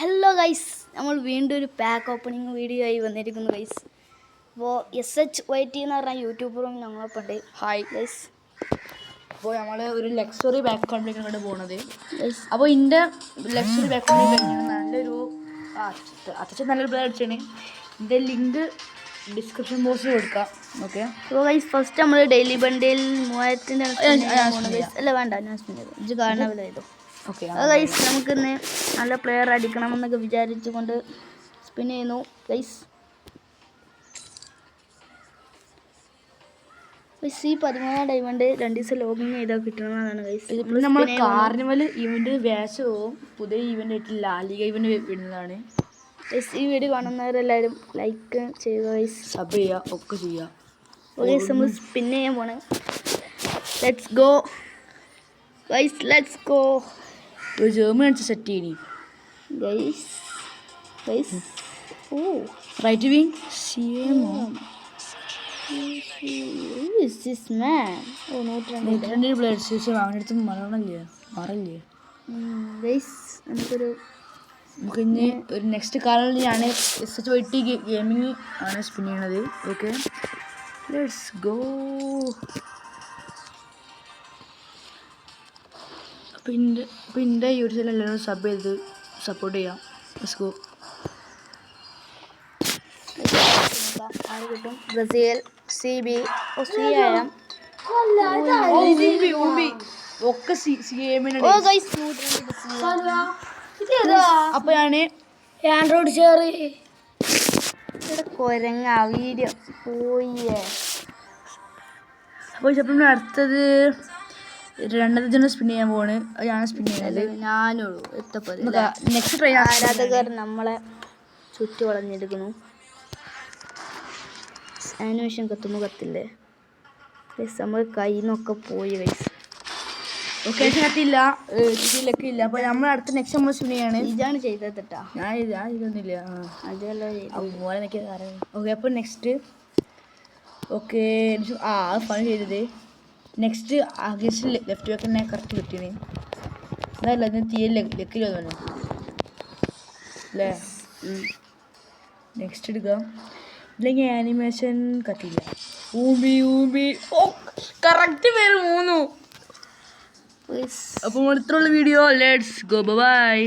Hello guys നമ്മൾ വീണ്ടും ഒരു പാക്ക് ഓപ്പണിംഗ് വീഡിയോ ആയി വന്നിരിക്കുന്നു ഗൈസ് അപ്പോൾ എസ് എച്ച് വൈ ടി എന്ന് പറഞ്ഞ യൂട്യൂബറും ഞങ്ങളൊപ്പം ഉണ്ട് ഹായ് ഗൈസ് അപ്പോൾ നമ്മൾ ഒരു ലക്സറി ബാക്ക് കോണ്ടിലേക്കാണ് കണ്ട് ഗൈസ് അപ്പോൾ ഇന്റെ ലക്സറി ബാക്ക് നല്ലൊരു അത്യാവശ്യം നല്ലൊരു ബ്ലാഡ് അടിച്ചാണ് ഇതിന്റെ ലിങ്ക് ഡിസ്ക്രിപ്ഷൻ ബോക്സിൽ കൊടുക്കാം. ഓക്കെ അപ്പോൾ ഗൈസ് ഫസ്റ്റ് നമ്മൾ ഡെയിലി ബണ്ടിൽ മൂവായിരത്തിന്റെ അല്ല വേണ്ട ഞാൻ ചെയ്തു ഓക്കെ അത് ഗൈസ് നമുക്കിന്ന് നല്ല പ്ലെയർ അടിക്കണമെന്നൊക്കെ വിചാരിച്ചുകൊണ്ട് സ്പിൻ ചെയ്യുന്നു. ഗൈസ് ഗൈസ് ഈ പതിമൂന്നാം ഡയമണ്ട് രണ്ട് ദിവസം ലോഗിൻ ചെയ്താൽ കിട്ടണമെന്നാണ് ഗൈസ് നമ്മൾ കാർണിവൽ ഇവന്റ് വേഷം പോവും പുതിയ ഇവന്റ് ആയിട്ട് ലാലിക ഇവന്റ് വിടുന്നതാണ് ഗൈസ് ഈ വീഡിയോ കാണുന്നവരെല്ലാവരും ലൈക്ക് ചെയ്യുക ഗൈസ് സബ് ചെയ്യുക ഒക്കെ ചെയ്യുക. ഗൈസ് നമ്മൾ സ്പിൻ ചെയ്യാൻ പോണേ. Let's go guys let's go ഒരു ജേർമൻ അടിച്ച് സെറ്റ് ചെയ്യണി റൈറ്റ് വിങ് മറണില്ലേ മറില്ലേ? നമുക്കൊരു നമുക്ക് ഇനി ഒരു നെക്സ്റ്റ് കാലിൽ ഞാൻ S H Y T gaming ആണ് സ്പിൻ ചെയ്യണത്. ഓക്കെ ലെറ്റ്സ് ഗോ അപ്പം പിന്നെ ഈ ഒരു യൂട്യൂബിൽ എല്ലാവരും സബ് ചെയ്ത് സപ്പോർട്ട് ചെയ്യാം. ലെറ്റ്സ് ഗോ ആര് കിട്ടും ബ്രസീൽ സി ബി ഓസ്ട്രിയ ഒക്കെ സി സി ഗെയിമിന് ഓ ഗൈസ് നൂറ്റി രണ്ട് അപ്പോൾ ഞാൻ ആൻഡ്രോയിഡ് ഷെയർ ഇവിടെ കൊരങ്ങ വീഡിയോ പോയി. അപ്പോൾ അടുത്തത് രണ്ടാമത്തെ ജനം സ്പിൻ ചെയ്യാൻ പോവാണ്. ഞാൻ സ്പിൻ ചെയ്യുന്നത് ഞാനുള്ളൂ എത്തപ്പോ നെക്സ്റ്റ് ട്രെയിൻ ആരാധകർ നമ്മളെ ചുറ്റി വളഞ്ഞെടുക്കുന്നു ആനിമേഷൻ കത്തുമ്പോൾ കത്തില്ലേ? നമ്മൾ കയ്യിൽ നിന്നൊക്കെ പോയി ഗൈസ് ഓക്കെ കത്തില്ല ഇതിലൊക്കെ ഇല്ല. അപ്പോൾ നമ്മൾ അടുത്ത നെക്സ്റ്റ് നമ്മൾ സ്പിൻ ചെയ്യാണ്. ഇതാണ് ചെയ്തത് ഞാൻ ഇത് ഇതൊന്നുമില്ല. അതല്ല അതുപോലെ പോലെ എനിക്ക് ഓക്കെ അപ്പോൾ നെക്സ്റ്റ് ഓക്കെ ആ ഫൺ ചെയ്തത്. നെക്സ്റ്റ് അഗേൻസ്റ്റ് ലെഫ്റ്റ് വെക്കുന്ന കറക്റ്റ് കിട്ടിയത് അതല്ല അതിന് തീരെ ലെക്കിൽ വന്നു. അല്ലേ നെക്സ്റ്റ് എടുക്കാം. ഇല്ലെങ്കിൽ ആനിമേഷൻ കത്തില്ല ഊമ്പി ഊബി ഓ കറക്റ്റ് പേര് മൂന്നു. അപ്പോൾ ഇത്രയുള്ള വീഡിയോ ലെറ്റ്സ് ഗോ ബൈ